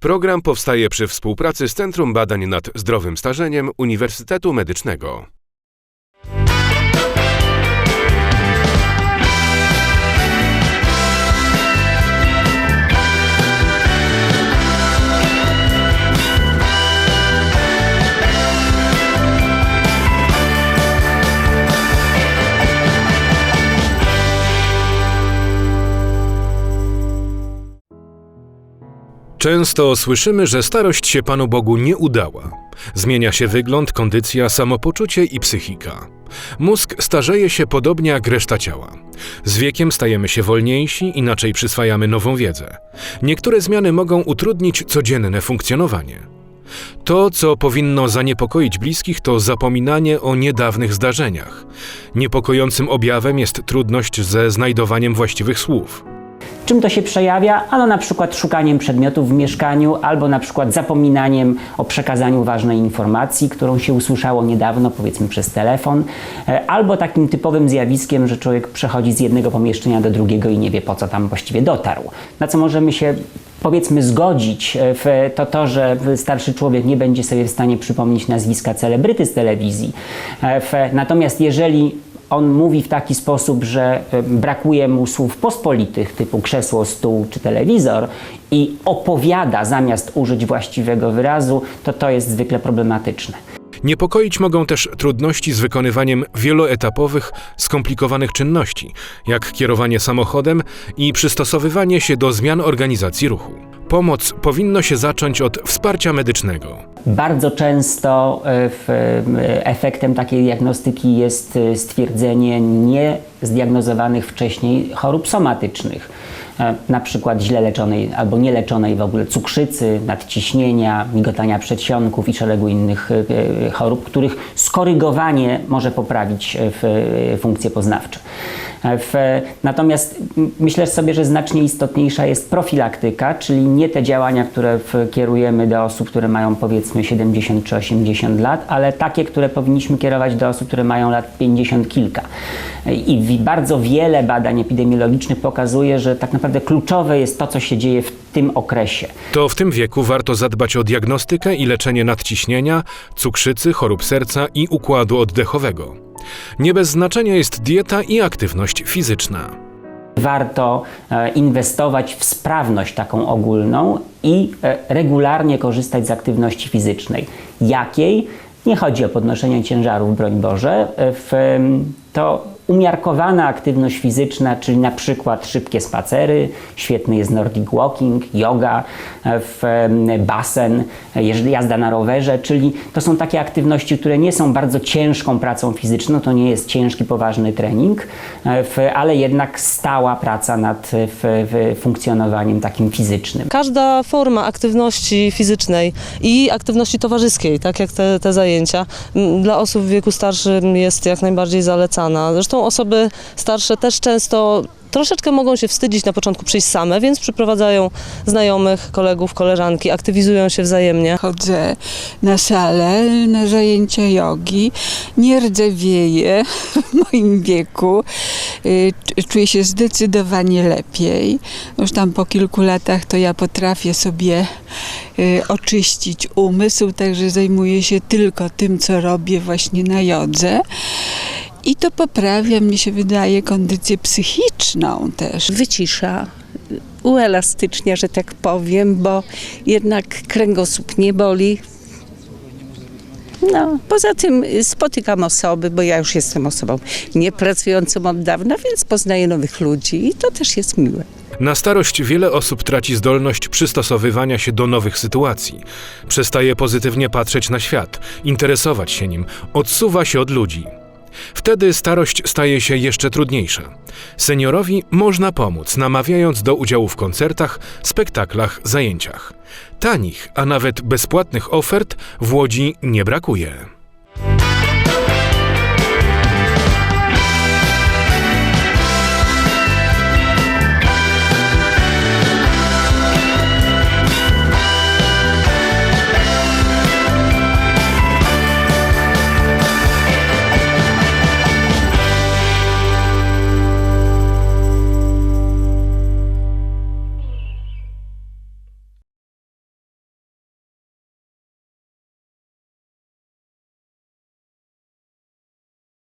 Program powstaje przy współpracy z Centrum Badań nad Zdrowym Starzeniem Uniwersytetu Medycznego. Często słyszymy, że starość się Panu Bogu nie udała. Zmienia się wygląd, kondycja, samopoczucie i psychika. Mózg starzeje się podobnie jak reszta ciała. Z wiekiem stajemy się wolniejsi, inaczej przyswajamy nową wiedzę. Niektóre zmiany mogą utrudnić codzienne funkcjonowanie. To, co powinno zaniepokoić bliskich, to zapominanie o niedawnych zdarzeniach. Niepokojącym objawem jest trudność ze znajdowaniem właściwych słów. Czym to się przejawia? Ano na przykład szukaniem przedmiotów w mieszkaniu, albo na przykład zapominaniem o przekazaniu ważnej informacji, którą się usłyszało niedawno, powiedzmy przez telefon, e, albo takim typowym zjawiskiem, że człowiek przechodzi z jednego pomieszczenia do drugiego i nie wie po co tam właściwie dotarł. Na co możemy się powiedzmy zgodzić e, w to to, że starszy człowiek nie będzie sobie w stanie przypomnieć nazwiska celebryty z telewizji. E, Natomiast jeżeli on mówi w taki sposób, że brakuje mu słów pospolitych typu krzesło, stół czy telewizor i opowiada zamiast użyć właściwego wyrazu, to to jest zwykle problematyczne. Niepokoić mogą też trudności z wykonywaniem wieloetapowych, skomplikowanych czynności, jak kierowanie samochodem i przystosowywanie się do zmian organizacji ruchu. Pomoc powinno się zacząć od wsparcia medycznego. Bardzo często e, e, efektem takiej diagnostyki jest e, stwierdzenie niezdiagnozowanych wcześniej chorób somatycznych, na przykład źle leczonej albo nieleczonej w ogóle cukrzycy, nadciśnienia, migotania przedsionków i szeregu innych chorób, których skorygowanie może poprawić funkcje poznawcze. E, W, natomiast m, myślę sobie, że znacznie istotniejsza jest profilaktyka, czyli nie te działania, które kierujemy do osób, które mają powiedzmy 70 czy 80 lat, ale takie, które powinniśmy kierować do osób, które mają lat 50 kilka. E, I bardzo wiele badań epidemiologicznych pokazuje, że tak naprawdę kluczowe jest to, co się dzieje w tym okresie. To w tym wieku warto zadbać o diagnostykę i leczenie nadciśnienia, cukrzycy, chorób serca i układu oddechowego. Nie bez znaczenia jest dieta i aktywność fizyczna. Warto e, inwestować w sprawność taką ogólną i e, regularnie korzystać z aktywności fizycznej. Jakiej? Nie chodzi o podnoszenie ciężarów, broń Boże. E, W, to umiarkowana aktywność fizyczna, czyli na przykład szybkie spacery, świetny jest Nordic Walking, yoga, e, w, basen, e, jazda na rowerze, czyli to są takie aktywności, które nie są bardzo ciężką pracą fizyczną, to nie jest ciężki, poważny trening, e, ale jednak stała praca nad funkcjonowaniem takim fizycznym. Każda forma aktywności fizycznej i aktywności towarzyskiej, tak jak te, te zajęcia, dla osób w wieku starszym jest jak najbardziej zalecana. Zresztą osoby starsze też często troszeczkę mogą się wstydzić na początku przyjść same, więc przyprowadzają znajomych, kolegów, koleżanki, aktywizują się wzajemnie. Chodzę na salę, na zajęcia jogi, nie rdzewieję w moim wieku, Y, czuję się zdecydowanie lepiej. Już tam po kilku latach to ja potrafię sobie y, oczyścić umysł, także zajmuję się tylko tym, co robię właśnie na jodze. I to poprawia, mnie się wydaje, kondycję psychiczną też. wycisza, uelastycznia, że tak powiem, bo jednak kręgosłup nie boli. No, poza tym spotykam osoby, bo ja już jestem osobą niepracującą od dawna, więc poznaję nowych ludzi i to też jest miłe. Na starość wiele osób traci zdolność przystosowywania się do nowych sytuacji. Przestaje pozytywnie patrzeć na świat, interesować się nim, odsuwa się od ludzi. Wtedy starość staje się jeszcze trudniejsza. Seniorowi można pomóc, namawiając do udziału w koncertach, spektaklach, zajęciach. Tanich, a nawet bezpłatnych ofert w Łodzi nie brakuje.